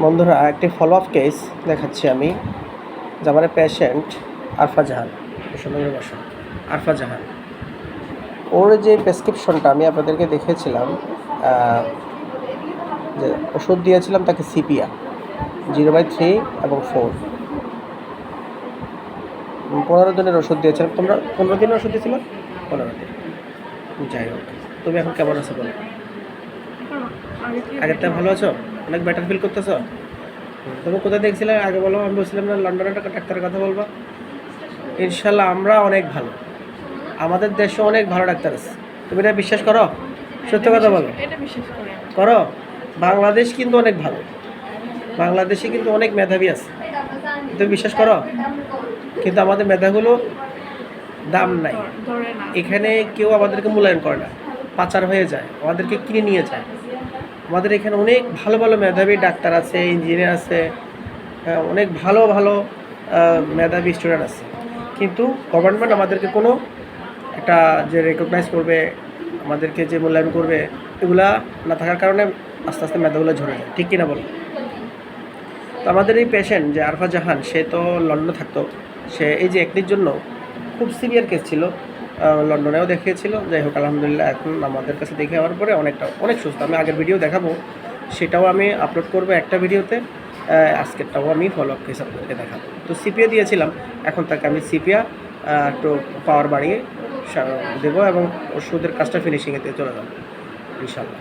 বন্ধুরা একটি follow up case দেখাচ্ছি আমি। যে আমার পেশেন্ট আরফা জাহান। আরফা জাহান। ওর যে প্রেসক্রিপশনটা আমি আপনাদেরকে দেখেছিলাম যে ওষুধ দিয়েছিলাম তাকে সিপিয়া জিরো বাই থ্রি এবং ফোর পনেরো দিনের ওষুধ দিয়েছিলাম। তোমরা পনেরো দিনের ওষুধ দিয়েছিল? পনেরো দিন। যাই হোক তুমি এখন কেমন আছো বলো? আগের থেকে ভালো আছো? অনেক বেটার ফিল করতেছ? তুমি কোথায় দেখছিলে? আগে বলো আমি বলছিলাম না লন্ডনের একটা ডাক্তারের কথা বলবা। ইনশাল্লাহ আমরা অনেক ভালো। আমাদের দেশে অনেক ভালো ডাক্তার আছে। তুমি এটা বিশ্বাস করো? সত্য কথা বলো। করো বাংলাদেশ কিন্তু অনেক ভালো। বাংলাদেশে কিন্তু অনেক মেধাবী আছে। তুমি বিশ্বাস করো? কিন্তু আমাদের মেধাগুলো দাম নাই। এখানে কেউ আমাদেরকে মূল্যায়ন করে না। পাচার হয়ে যায়। আমাদেরকে কিনে নিয়ে যায়। আমাদের এখানে অনেক ভালো ভালো মেধাবী ডাক্তার আছে ইঞ্জিনিয়ার আছে আহ, অনেক ভালো ভালো মেধাবী স্টুডেন্ট আছে। কিন্তু গভর্নমেন্ট আমাদেরকে কোনো একটা যে রেকগনাইজ করবে আমাদেরকে যে মূল্যায়ন করবে এগুলা না থাকার কারণে আস্তে আস্তে মেধাগুলো ঝরে যায়। ঠিক কিনা বলো? তো আমাদের এই পেশেন্ট যে আরফা জাহান সে তো লন্ডনে থাকতো। সে এই যে একটির জন্য খুব সিভিয়ার কেস ছিল। লন্ডনেও দেখিয়েছিল। যাই হোক, আলহামদুলিল্লাহ এখন আমাদের কাছে দেখে যাওয়ার পরে অনেকটা, অনেক সুস্থ। আমি আগের ভিডিও দেখাবো, সেটাও আমি আপলোড করব একটা ভিডিওতে আজকেরটাও আমি ফলো আপ হিসাব করে দেখাবো। তো সিপিয়া দিয়েছিলাম, এখন তাকে আমি সিপিয়া একটু পাওয়ার বাড়িয়ে দেবো এবং ওষুধের কাজটা ফিনিশিংয়েতে চলে যাব ইনশাল্লাহ